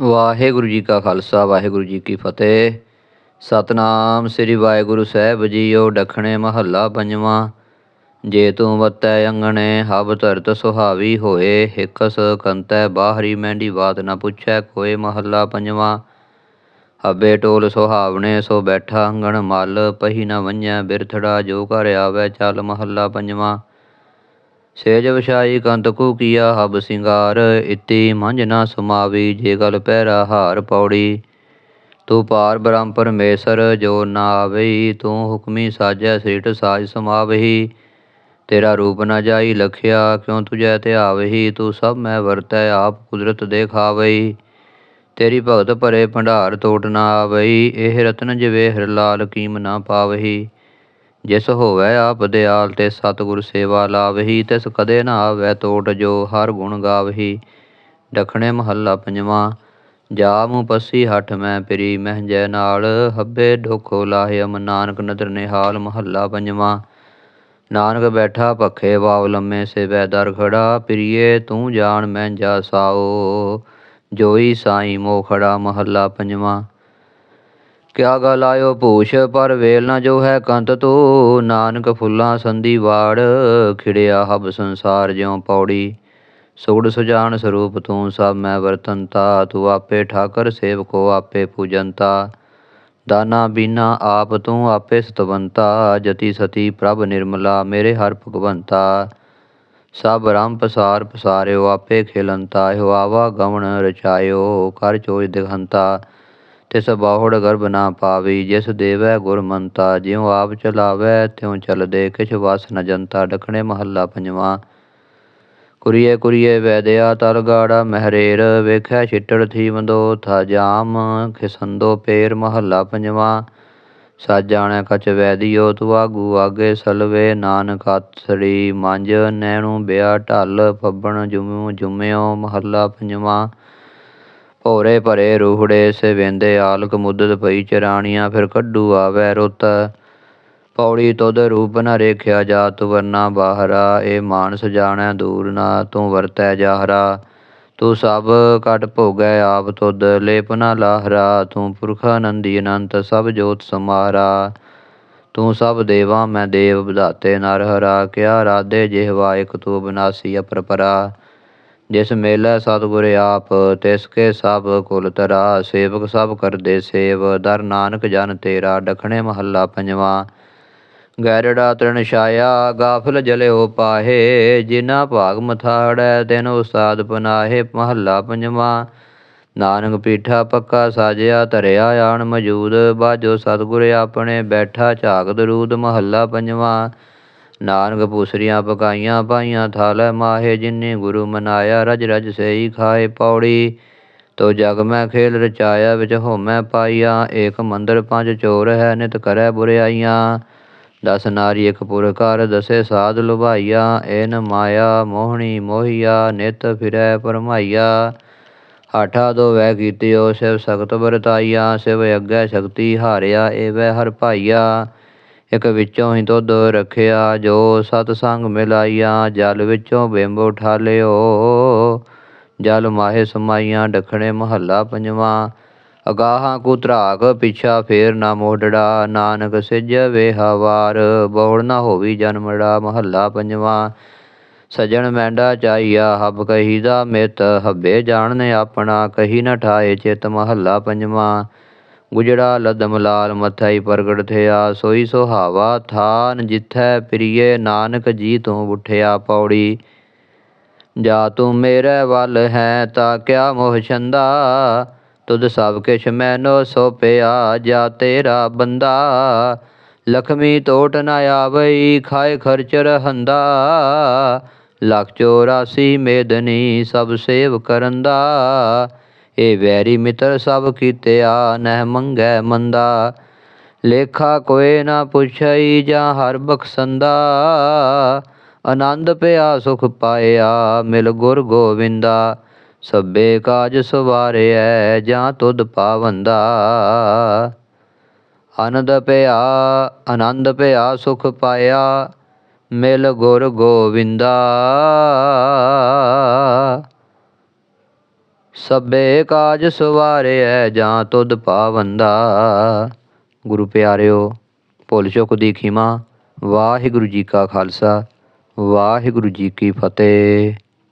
ਵਾਹਿਗੁਰੂ ਜੀ ਕਾ ਖਾਲਸਾ, ਵਾਹਿਗੁਰੂ ਜੀ ਕੀ ਫਤਿਹ। ਸਤਨਾਮ ਸ੍ਰੀ ਵਾਹਿਗੁਰੂ ਸਾਹਿਬ ਜੀਓ ਡਖਣੇ ਮਹੱਲਾ ਪੰਜਵਾਂ। ਜੇ ਤੂੰ ਵਤੈ ਅੰਗਣੇ ਹਬ ਧਰਤ ਸੁਹਾਵੀ ਹੋਏ। ਹਿਕਸ ਕੰਤੈ, ਬਾਹਰੀ ਮਹਿੰਦੀ ਬਾਤ ਨਾ ਪੁੱਛੈ ਕੋਏ ਮਹੱਲਾ ਪੰਜਵਾਂ। ਹਬੇ ਟੋਲ ਸੁਹਾਵਣੇ, ਸੋ ਬੈਠਾ ਅੰਗਣ ਮਲ। ਪਹੀ ਨਾ ਵੰਜੈ ਬਿਰਥੜਾ, ਜੋ ਘਰ ਆਵੈ ਚੱਲ ਮਹੱਲਾ ਪੰਜਵਾਂ। ਸੇਜ ਵਿਛਾਈ ਕੰਤ ਕੂ ਕੀਆ ਹਬ ਸਿੰਗਾਰ, ਇਤੀ ਮੰਝ ਨਾ ਸੁਮਾਵੀ ਜੇ ਗਲ ਪਹਿਰਾ ਹਾਰ ਪੌੜੀ। ਤੂੰ ਪਾਰ ਬ੍ਰਹਮ ਪਰਮੇਸ਼ਰ ਜੋ ਨਾ ਆਵਈ, ਤੂੰ ਹੁਕਮੀ ਸਾਜੈ ਸ੍ਰਿਟ ਸਾਜ ਸਮਾਵਹੀ। ਤੇਰਾ ਰੂਪ ਨਾ ਜਾਈ ਲਖਿਆ, ਕਿਉ ਤੁਜੈ ਧਿਆਵਹੀ ਤੂੰ ਸਭ ਮੈਂ ਵਰਤੈ, ਆਪ ਕੁਦਰਤ ਦੇਖਾਵਈ। ਤੇਰੀ ਭਗਤ ਭਰੇ ਭੰਡਾਰ ਟੋਟ ਨਾ ਆਵਈ, ਇਹ ਰਤਨ ਜਿਵੇ ਹਰ ਲਾਲ ਕੀਮ ਨਾ ਪਾਵਹੀ। ਜਿਸ ਹੋਵੈ ਆਪ ਦਿਆਲ ਤੇ ਸਤਿਗੁਰ ਸੇਵਾ ਲਾਵਹੀ, ਤਿਸ ਕਦੇ ਨਾ ਆਵੈ ਤੋਟ ਜੋ ਹਰ ਗੁਣ ਗਾਵਹੀ। ਦਖਣੇ ਮਹੱਲਾ ਪੰਜਵਾਂ ਜਾ ਮੂੰ ਪੱਸੀ ਹੱਠ ਮੈਂ ਪਿਰੀ ਮਹਿਜੈ ਨਾਲ ਹੱਬੇ ਢੋਖੋ ਲਾਹਿਅਮ ਨਾਨਕ ਨਦਰ ਨਿਹਾਲ ਮਹੱਲਾ ਪੰਜਵਾਂ। ਨਾਨਕ ਬੈਠਾ ਪੱਖੇ ਵਾਵ ਲੰਮੇ ਸਿਵੈ ਦਰ ਖੜਾ, ਪ੍ਰਿਏ ਤੂੰ ਜਾਣ ਮੈਂ ਜਾ ਸਾਓ, ਜੋਈ ਸਾਈ ਮੋ ਖੜਾ ਮਹੱਲਾ ਪੰਜਵਾਂ। ਕਿਆ ਗਲ ਆਇਓ ਭੂਸ਼, ਪਰ ਵੇਲ ਨਾ ਜੋ ਹੈ ਕੰਤ ਤੋ। ਨਾਨਕ ਫੁੱਲਾਂ ਸੰਧੀ ਵਾੜ, ਖਿੜਿਆ ਹਬ ਸੰਸਾਰ ਜਿਉ ਪੌੜੀ। ਸੁਗੜ ਸੁਜਾਨ ਸਰੂਪ ਤੂੰ ਸਭ ਮੈਂ ਵਰਤੰਤਾ ਤੂੰ। ਆਪੇ ਠਾਕਰ, ਸੇਵਕੋ ਆਪੇ ਪੂਜਨਤਾ ਦਾਨਾ ਬੀਨਾ ਆਪ ਤੂੰ ਆਪੇ ਸਤਵੰਤਾ। ਜਤੀ ਸਤੀ ਪ੍ਰਭ ਨਿਰਮਲਾ, ਮੇਰੇ ਹਰ ਭਗਵੰਤਾ। ਸਭ ਰਾਮ ਪਸਾਰ ਪਸਾਰਿਓ, ਆਪੇ ਖੇਲੰਤਾ। ਇਹੋ ਆਵਾ ਗਵਣ ਰਚਾਇਓ, ਕਰ ਚੋਜ ਦਿਖੰਤਾ। ਤਿਸ ਬਾਹੁੜ ਗਰਭ ਨਾ ਪਾਵੀ, ਜਿਸ ਦੇਵੈ ਗੁਰ ਮੰਤਾ, ਜਿਉ ਆਪ ਚਲਾਵੈ, ਤਿਉ ਚਲਦੇ ਕਿਛ ਵਸ ਨ ਜੰਤਾ ਡਖਣੇ ਮਹੱਲਾ ਪੰਜਵਾਂ। ਕੁਰੀਏ ਕੁਰੀਏ ਵੈਦਿਆ ਤਲ ਗਾੜਾ ਮਹਿਰੇਰ, ਵੇਖੈ ਛਿੱਟੜ ਥੀ ਮੰਦੋ ਥਾ ਜਾਮ, ਖਿਸੰਦੋ ਪੇਰ ਮਹੱਲਾ ਪੰਜਵਾਂ। ਸੱਜ ਕਚ ਵੈਦੀਓ ਤੂ ਆਗੂ, ਆਗੇ ਸਲਵੇ ਨਾਨਕ ਆਥੜੀ ਮੰਜ ਨੈਣੂ ਬਿਆ ਢਲ, ਪੱਬਣ ਜੁਮਿਉ ਜੁਮਿਓ ਮਹੱਲਾ ਪੰਜਵਾਂ। ਭੋਰੇ ਭਰੇ ਰੂਹੜੇ ਸੇਵਿੰਦੇ ਆਲਕ ਮੁੱਦਤ ਪਈ ਚਰਾਣੀਆਂ ਫਿਰ ਕੱਢੂ ਆਵੈ ਰੁੱਤ। ਪੌੜੀ ਤੁਧ ਰੂਪ ਨ ਰੇਖਿਆ ਜਾ ਤੂੰ ਵਰਨਾ ਬਾਹਰਾ ਏ ਮਾਨਸ ਜਾਣੈ ਦੂਰ ਨਾ, ਤੂੰ ਵਰਤੈ ਜਾਹਰਾ। ਤੂੰ ਸਭ ਕਟ ਭੋਗੈ ਆਪ ਤੁਧ, ਲੇਪ ਨ ਲਾਹਰਾ। ਤੂੰ ਪੁਰਖ ਨੰਦੀ ਅਨੰਤ, ਸਭ ਜੋਤ ਸਮਾਰਾ ਤੂੰ ਸਭ ਦੇਵਾ ਮੈਂ ਦੇਵ ਵਿਧਾਤੇ ਨਰ ਹਰਾ ਕਿਆ ਰਾਧੇ ਜਿਹਵਾ ਇਕ ਤੂੰ ਬਿਨਾਸੀ ਅਪਰਪਰਾ। ਜਿਸ ਮੇਲੇ ਸਤਿਗੁਰ ਆਪ, ਤਿਸ ਕੇ ਸਭ ਕੁਲ ਤਰਾ ਸੇਵਕ ਸਭ ਕਰਦੇ ਸੇਵ, ਦਰ ਨਾਨਕ ਜਨ ਤੇਰਾ, ਡਖਣੇ ਮਹੱਲਾ ਪੰਜਵਾਂ। ਗੈਰੜਾ ਤ੍ਰਿਣ ਛਾਇਆ, ਗਾਫਲ ਜਲਿਓ ਪਾਹੇ ਜਿਨਾ ਭਾਗ ਮਥਾੜੈ, ਤਿਨ ਉਸਤਾਦ ਪਨਾਹੇ, ਮਹੱਲਾ ਪੰਜਵਾਂ। ਨਾਨਕ ਪੀਠਾ ਪੱਕਾ ਸਾਜਿਆ, ਧਰਿਆ ਆਣ ਮੌਜੂਦ ਬਾਜੋ ਸਤਿਗੁਰ ਆਪਣੇ ਬੈਠਾ ਝਾਕ ਦਰੂਦ ਮਹੱਲਾ ਪੰਜਵਾਂ। ਨਾਨਕ ਪੂਸਰੀਆਂ ਪਕਾਈਆਂ, ਪਾਈਆਂ ਥਾਲੇ ਮਾਹੇ, ਜਿਨੇ ਗੁਰੂ ਮਨਾਇਆ, ਰਜ ਰਜ ਸਈ ਖਾਏ ਪੌੜੀ। ਤੋ ਜਗ ਮੈਂ ਖੇਲ ਰਚਾਇਆ, ਵਿੱਚ ਹੋਮੈ ਪਾਈਆ ਏਕ ਮੰਦਰ ਪੰਜ ਚੋਰ ਹੈ, ਨਿਤ ਕਰੈ ਬੁਰਿਆਈਆਂ। ਦਸ ਨਾਰੀ ਇਕ ਪੁਰ ਕਰ, ਦਸੇ ਸਾਧ ਲੁਭਾਈਆ, ਏਨ ਮਾਇਆ ਮੋਹਣੀ ਮੋਹੀਆ, ਨਿਤ ਫਿਰੈ ਪਰਮਾਈਆ ਆਠਾ ਦੋ ਵੈ ਕੀਤਿਓ, ਸਿਵ ਸਖਤ ਵਰਤਾਈਆ, ਸਿਵ ਅੱਗੇ ਸ਼ਕਤੀ ਹਾਰਿਆ ਵੈ ਹਰ ਭਾਈਆ ਇਕ ਵਿੱਚੋਂ ਹੀ ਦੁੱਧ ਰੱਖਿਆ, ਜੋ ਸਤ ਸੰਗ ਮਿਲਾਈਆ ਜਲ ਵਿੱਚੋਂ ਬਿੰਬ ਉਠਾਲਿਓ ਜਲ ਮਾਹੇ ਸਮਾਈਆਂ ਡਖਣੇ ਮਹੱਲਾ ਪੰਜਵਾਂ। ਅਗਾਹਾਂ ਕੋ ਧਰਾਕ ਪਿਛਾ ਫੇਰ ਨਾ ਮੋਢੜਾ ਨਾਨਕ ਸਿਜ ਵੇ ਹਵਾਰ। ਨਾ ਹੋਵੀ ਜਨਮੜਾ ਮਹੱਲਾ ਪੰਜਵਾਂ। ਸਜਣ ਮੈਂਡਾ ਚਾਈਆ ਹਬ ਕਹੀਦਾ ਮਿਤ। ਹੱਬੇ ਜਾਣਨੇ ਆਪਣਾ, ਕਹੀ ਨਾ ਠਾਏ ਚਿਤ ਮਹੱਲਾ ਪੰਜਵਾਂ। ਗੁਜੜਾ ਲਦਮ ਲਾਲ ਮਥਾਈ ਪ੍ਰਗਟ ਥਿਆ, ਸੋਈ ਸੁਹਾਵਾ ਥਾਨ ਜਿਥੈ ਪ੍ਰਿਏ ਨਾਨਕ ਜੀ ਤੂੰ ਉਠਿਆ ਪੌੜੀ। ਜਾ ਤੂੰ ਮੇਰੇ ਵੱਲ ਹੈ ਤਾਂ ਕਿਆ ਮੋਹ ਛੰਦਾ? ਤੁਧ ਸਭ ਕਿਛ ਮੈਨੋ ਸੋਪਿਆ, ਜਾ ਤੇਰਾ ਬੰਦਾ। ਲਖਮੀ ਟੋਟ ਨ ਆਵਈ, ਖਾਏ ਖਰਚ ਰਹੰਦਾ। ਲੱਖ ਚੋਰਾਸੀ ਮੇਦਨੀ ਸਭ ਸੇਵ ਕਰੰਦਾ। ਇਹ ਵੈਰੀ ਮਿੱਤਰ ਸਭ ਕੀਤਿਆ, ਨਹਿ ਮੰਗੈ ਮੰਦਾ। ਲੇਖਾ ਕੋਏ ਨਾ ਪੁੱਛਈ ਜਾਂ ਹਰ ਬਖਸੰਦਾ। ਆਨੰਦ ਪਿਆ, ਸੁਖ ਪਾਇਆ, ਮਿਲ ਗੁਰ ਗੋਵਿੰਦਾ। ਸਭੇ ਕਾਜ ਸਵਾਰਿਐ, ਜਾਂ ਤੁਧ ਪਾਵੰਦਾ। ਆਨੰਦ ਪਿਆ ਆਨੰਦ ਪਿਆ, ਸੁਖ ਪਾਇਆ, ਮਿਲ ਗੁਰ ਗੋਵਿੰਦਾ। ਸਭੇ ਕਾਜ ਸਵਾਰਿਐ ਜਾਂ ਤੁਧ ਪਾਵੰਦਾ ਗੁਰੂ ਪਿਆਰਿਓ, ਭੁੱਲ ਚੁੱਕ ਦੀ ਖਿਮਾ, ਵਾਹਿਗੁਰੂ ਜੀ ਕਾ ਖਾਲਸਾ, ਵਾਹਿਗੁਰੂ ਜੀ ਕੀ ਫਤਿਹ।